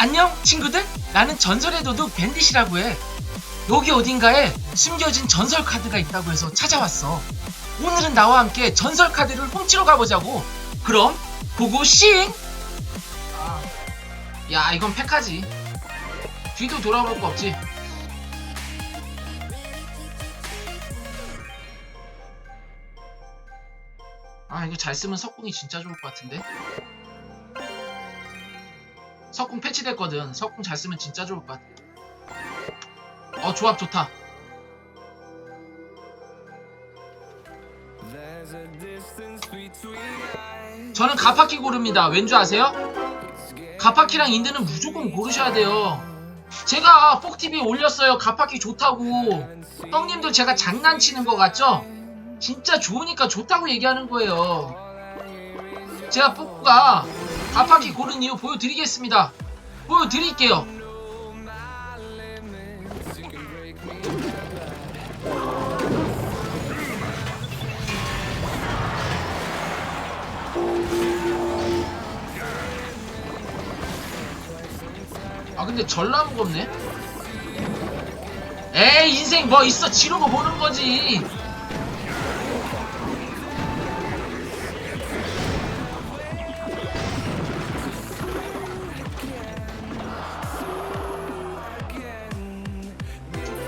안녕 친구들. 나는 전설의 도둑 밴딧이라고 해. 여기 어딘가에 숨겨진 전설 카드가 있다고 해서 찾아왔어. 오늘은 나와 함께 전설 카드를 훔치러 가보자고. 그럼 고고 싱! 아, 야 이건 팩하지. 뒤도 돌아볼 거 없지? 아 이거 잘 쓰면 석궁이 진짜 좋을 것 같은데 석궁 패치됐거든. 석궁 잘 쓰면 진짜 좋을 것 같아 어 조합 좋다. 저는 가파키 고릅니다. 왠 줄 아세요? 가파키랑 인드는 무조건 고르셔야 돼요. 제가 폭TV에 올렸어요. 가파키 좋다고. 형님들 제가 장난치는 거 같죠? 진짜 좋으니까 좋다고 얘기하는 거예요. 제가 뽑가 가파키 고른 이유 보여드리겠습니다. 보여드릴게요. 아 근데 절라 무겁네? 에이 인생 뭐 있어? 지르고 보는 거지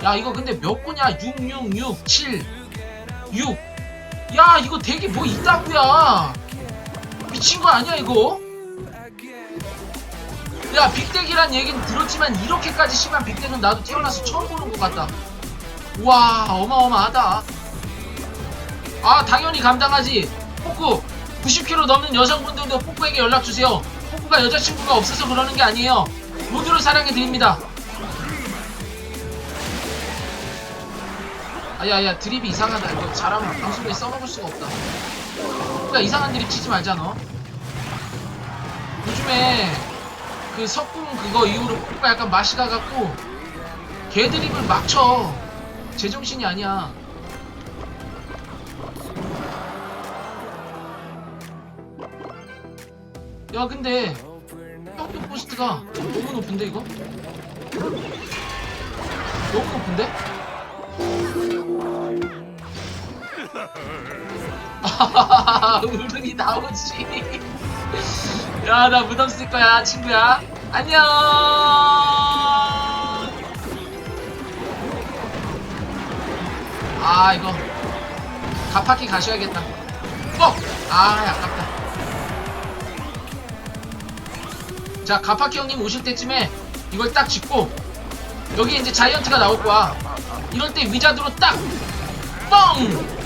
야 이거 근데 몇 분이야? 666 7 6 야 이거 되게 뭐 있다구야 미친 거 아니야 이거? 야 빅덱이란 얘기는 들었지만 이렇게까지 심한 빅덱은 나도 태어나서 처음 보는 것 같다. 와 어마어마하다. 아 당연히 감당하지. 포쿠 90kg 넘는 여성분들도 포쿠에게 연락주세요. 포쿠가 여자친구가 없어서 그러는 게 아니에요. 모두를 사랑해드립니다 아야야 드립이 이상하다 이거 잘하면 방송에 써먹을 수가 없다 포쿠가 이상한 드립 치지 말자 너 요즘에 그 석궁 그거 이후로 포크가 약간 맛이 가갖고 개 드립을 막 쳐. 제정신이 아니야. 야 근데 평균 포스트가 너무 높은데 이거? 너무 높은데? 아하하하 울음이 나오지 야, 나 무덤 쓸 거야, 친구야. 안녕. 아, 이거 가파키 가셔야겠다. 어, 아, 아깝다. 자, 가파키 형님 오실 때쯤에 이걸 딱 짚고 여기 이제 자이언트가 나올 거야. 이럴 때 위자드로 딱 뻥.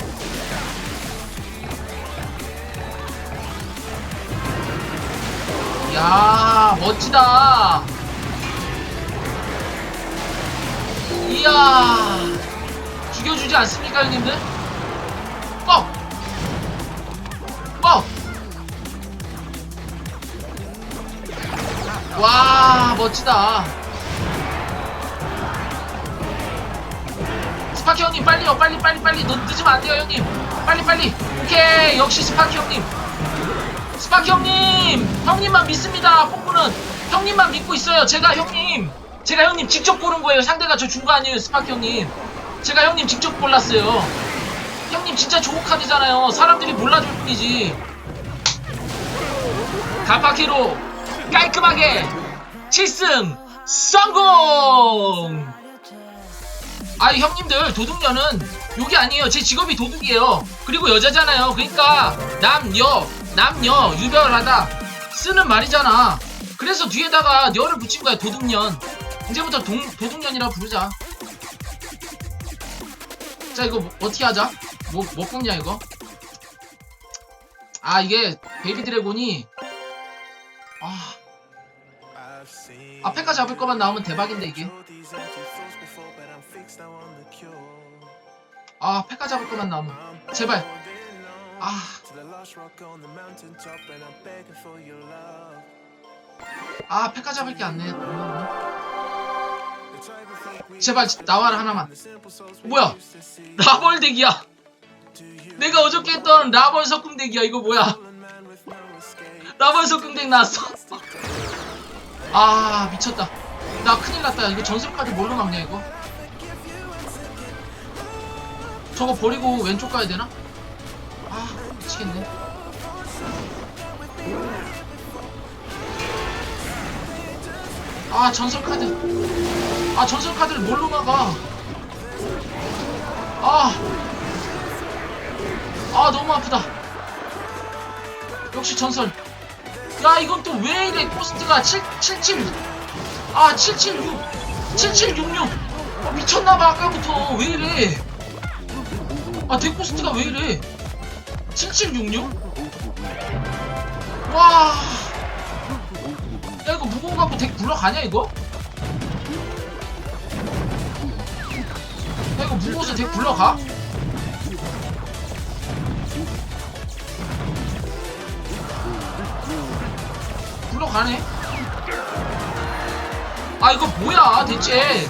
야 멋지다 이야 죽여주지 않습니까 형님들? 뻑! 뻑! 와 멋지다 스파키 형님 빨리요 빨리 빨리 빨리 늦, 늦으면 안 돼요 형님 빨리 빨리 오케이 역시 스파키 형님 스파키 형님! 형님만 믿습니다, 폭구는! 형님만 믿고 있어요, 제가 형님! 제가 형님 직접 고른 거예요, 상대가 저 준 거 아니에요, 스파키 형님! 제가 형님 직접 골랐어요. 형님 진짜 좋은 카드잖아요. 사람들이 몰라줄 뿐이지. 가파키로 깔끔하게 7승 성공! 아이 형님들 도둑녀는 여기 아니에요. 제 직업이 도둑이에요. 그리고 여자잖아요. 그러니까 남여 남녀 유별하다 쓰는 말이잖아. 그래서 뒤에다가 녀를 붙인 거야 도둑년. 이제부터 동, 도둑년이라 부르자. 자 이거 뭐, 어떻게 하자? 뭐, 뭐 뽑냐 이거? 아 이게 베이비 드래곤이 아, 앞에가 잡을 거만 나오면 대박인데 이게 아 페카 잡을 거만 나오면 제발 아 아, 페카 잡을 게 안 내. 제발 나와라 하나만. 뭐야? 라벌 덱이야. 내가 어저께 했던 라벌 석궁 덱이야. 이거 뭐야? 라벌 석궁 덱 나왔어. 아 미쳤다 나 큰일 났다 이거 전설카드 뭘로 막냐 이거 저거 버리고 왼쪽 가야 되나? 아 미치겠네 아 전설 카드 아 전설 카드를 뭘로 막아 아, 아 너무 아프다. 역시 전설. 야 이건 또 왜 이래 코스트가 7, 77, 아 776, 7766. 아, 미쳤나봐 아까부터 왜 이래? 아 데코스트가 왜 이래? 7766? 와. 야 이거 무거운 거 갖고 덱 굴러가냐 이거? 야 이거 무거워서 덱 굴러가? 굴러가네 아 이거 뭐야 대체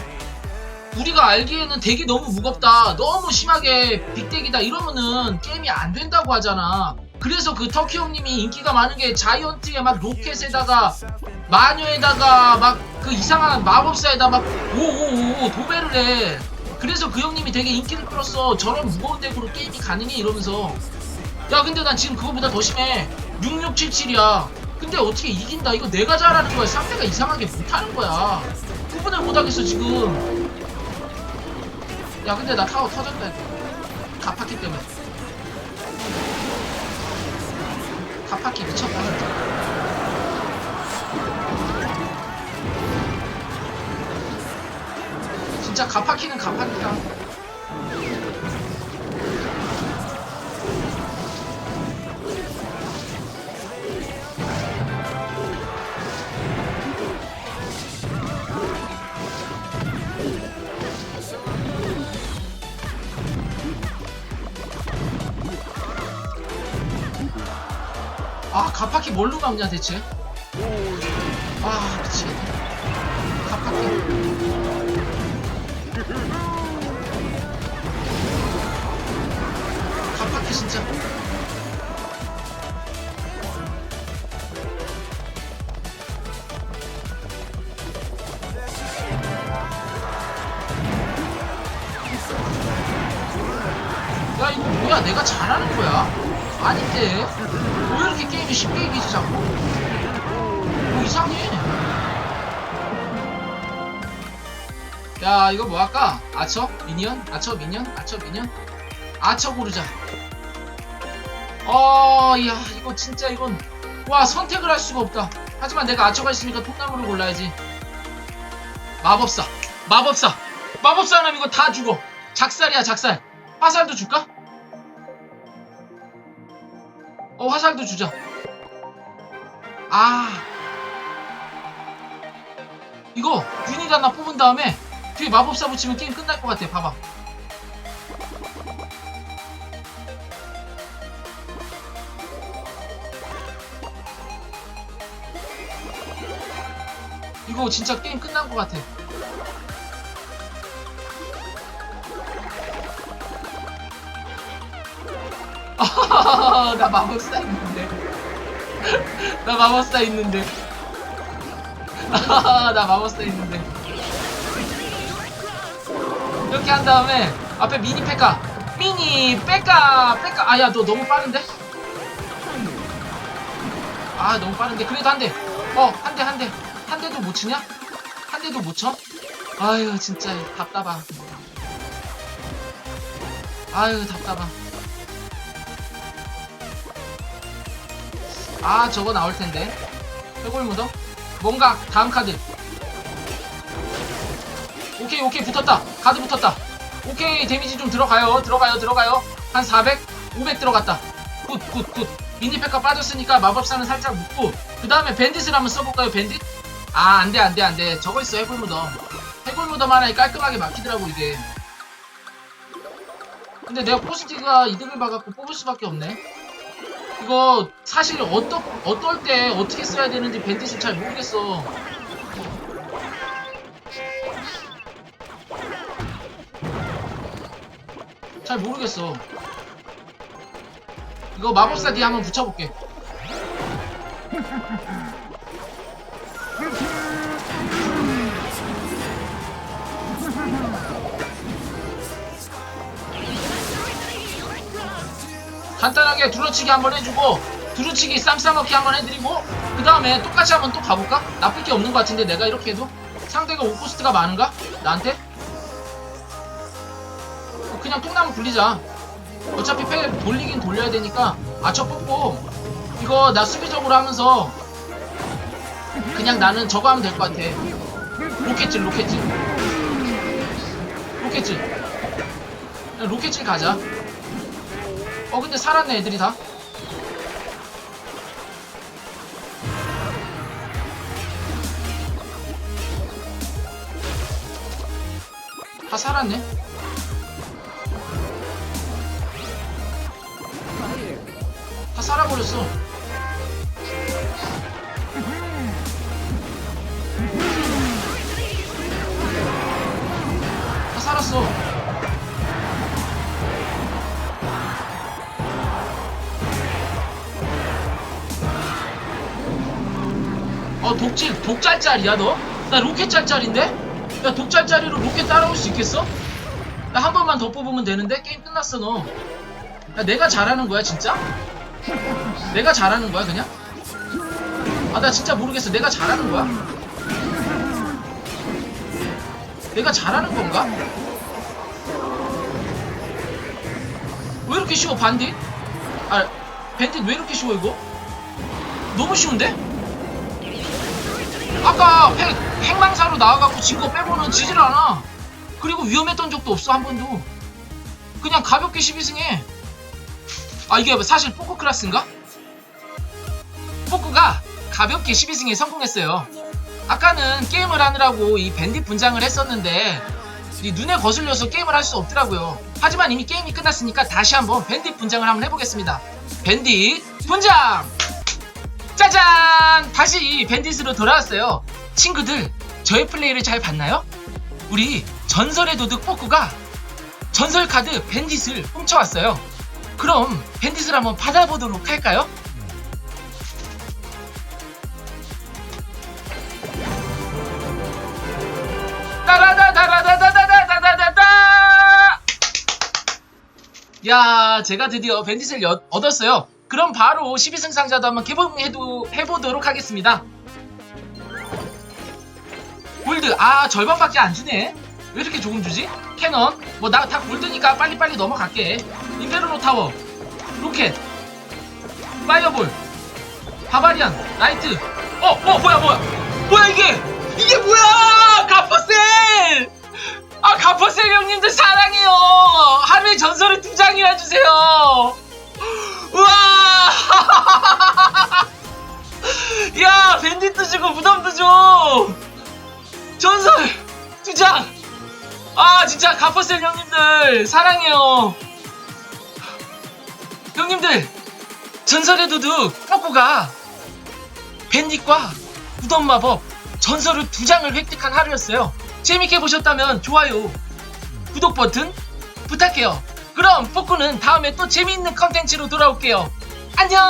우리가 알기에는 덱이 너무 무겁다 너무 심하게 빅덱이다 이러면은 게임이 안 된다고 하잖아. 그래서 그 터키 형님이 인기가 많은 게 자이언트에 막 로켓에다가 마녀에다가 막 그 이상한 마법사에다 막 오오오 도배를 해. 그래서 그 형님이 되게 인기를 끌었어. 저런 무거운 덱으로 게임이 가능해 이러면서. 야 근데 난 지금 그거보다 더 심해. 6677이야. 근데 어떻게 이긴다? 이거 내가 잘하는 거야. 상대가 이상하게 못하는 거야. 구분을 못하겠어 지금 야 근데 나 타워 터졌다 가파키 때문에. 가파키 미쳤다 진짜. 진짜 가파키는 가파키다 가파키 뭘로 감냐 대체? 아 미치겠네. 가파키. 가파키 진짜 야 이거 뭐 할까? 아처? 미니언? 아처 미니언? 아처 미니언? 아처 고르자 어 야 이거 진짜 이건 와 선택을 할 수가 없다 하지만 내가 아처가 있으니까 통나무를 골라야지 마법사 마법사 마법사 하면 이거 다 죽어 작살이야 작살 화살도 줄까? 어 화살도 주자 아 이거 유닛 하나 뽑은 다음에 뒤에 마법사 붙이면 게임 끝날 것 같아 봐봐. 이거 진짜 게임 끝난 것 같아. 나 마법사 있는데. 나 마법사 있는데. 나 마법사 있는데 이렇게 한 다음에 앞에 미니 페카 미니 페카 페카 아야 너 너무 빠른데? 아 너무 빠른데. 그래도 한대 어 한 대 한 대. 한 대도 못 치냐? 한 대도 못 쳐? 아유 진짜 답답하 아유 답답하 아 저거 나올 텐데. 해골 무덤 뭔가 다음 카드 오케이 오케이 붙었다. 카드 붙었다. 오케이 데미지 좀 들어가요. 들어가요 들어가요. 한 400? 500 들어갔다. 굿굿 굿. 미니페카 빠졌으니까 마법사는 살짝 묶고 그 다음에 밴딧을 한번 써볼까요 밴딧? 아 안돼 안돼 안돼. 저거 있어 해골 무덤. 해골 무덤 하나에 깔끔하게 막히더라고 이게. 근데 내가 포스티가 이득을 봐갖고 뽑을 수밖에 없네. 이거 사실 어떠, 어떨 때 어떻게 써야 되는지 밴딧을 잘 모르겠어 잘 모르겠어 이거 마법사 뒤에 한번 붙여볼게 간단하게 두루치기 한번 해주고 두루치기 쌈싸먹기 한번 해드리고 그 다음에 똑같이 한번 또 가볼까? 나쁠 게 없는 것 같은데 내가 이렇게 해도? 상대가 오포스트가 많은가? 나한테? 굴리자. 어차피 패 돌리긴 돌려야 되니까 아저 뽑고. 이거 나 수비적으로 하면서 그냥 나는 저거 하면 될 것 같아. 로켓질 로켓질. 로켓질. 로켓질 가자. 어 근데 살았네 애들이 다. 다 살았네 다 살아버렸어 다 살았어 어 독질 독짤짤이야 너? 나 로켓 짤짤인데? 야 독짤짤이로 로켓 따라올 수 있겠어? 나 한 번만 더 뽑으면 되는데 게임 끝났어 너. 야 내가 잘하는 거야 진짜? 내가 잘하는 거야 그냥? 아 나 진짜 모르겠어 내가 잘하는 거야? 내가 잘하는 건가? 왜 이렇게 쉬워 반딧? 아 밴딧 왜 이렇게 쉬워 이거? 너무 쉬운데? 아까 핵, 핵망사로 나와갖고 진 거 빼고는 지질 않아 그리고 위험했던 적도 없어 한 번도 그냥 가볍게 12승 해 아 이게 사실 포크 클래스인가? 포크가 가볍게 12승에 성공했어요 아까는 게임을 하느라고 이 밴딧 분장을 했었는데 이 눈에 거슬려서 게임을 할 수 없더라고요 하지만 이미 게임이 끝났으니까 다시 한번 밴딧 분장을 한번 해보겠습니다 밴딧 분장! 짜잔! 다시 이 밴딧으로 돌아왔어요. 친구들, 저의 플레이를 잘 봤나요? 우리 전설의 도둑 포크가 전설 카드 밴딧을 훔쳐왔어요. 그럼 밴딧을 한번 받아보도록 할까요? 야, 제가 드디어 밴딧을 여- 얻었어요. 그럼 바로 12승 상자도 한번 개봉해도 해보도록 하겠습니다. 골드, 아 절반밖에 안 주네. 왜 이렇게 조금 주지? 캐넌, 뭐나 다 골드니까 빨리빨리 넘어갈게. 인페르노 타워, 로켓, 파이어볼, 바바리안, 라이트. 어, 어, 뭐야, 뭐야, 뭐야 이게? 이게 뭐야? 가퍼셀! 아 가퍼셀 형님들 사랑해요. 하루에 전설을 두 장이나 주세요. 우와! 야, 밴딧도 주고 무덤도 줘! 전설! 두 장! 아, 진짜 가퍼셀 형님들, 사랑해요! 형님들, 전설의 도둑, 뽀꼬가 밴딧과 무덤 마법, 전설을 두 장을 획득한 하루였어요. 재밌게 보셨다면 좋아요, 구독 버튼 부탁해요. 그럼 뽀꾸는 다음에 또 재미있는 컨텐츠로 돌아올게요. 안녕!